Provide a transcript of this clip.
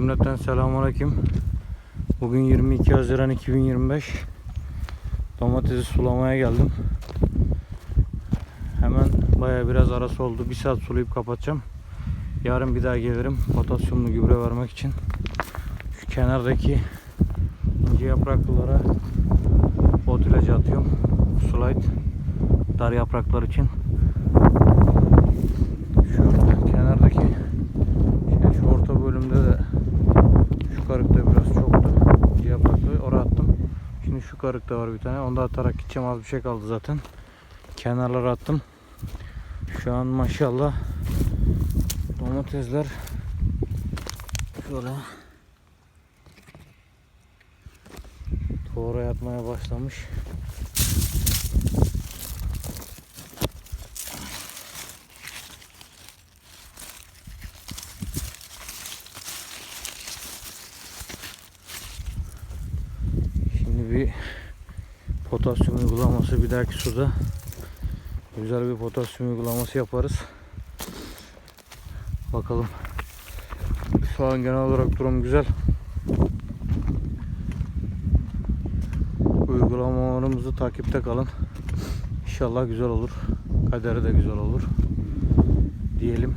Cümleten selamünaleyküm. Bugün 22 Haziran 2025. Domatesi sulamaya geldim. Hemen baya biraz arası oldu. Bir saat sulayıp kapatacağım. Yarın bir daha gelirim. Potasyumlu gübre vermek için. Şu kenardaki ince yapraklılara ot ilacı atıyorum. Slide. Dar yapraklar için. Şu kenardaki şey, şu orta bölümde de şu karıkta biraz çoktu. İnce yapraklı oraya attım. Şimdi şu karıkta var bir tane. Onu da atarak gideceğim. Az bir şey kaldı zaten. Kenarlara attım. Şu an maşallah domatesler şöyle Tohra yatmaya başlamış. Bir potasyum uygulaması bir dahaki suda güzel bir potasyum uygulaması yaparız. Bakalım. Şu an genel olarak durum güzel. Uygulamalarımızı takipte kalın. İnşallah güzel olur. Kaderi de güzel olur. Diyelim.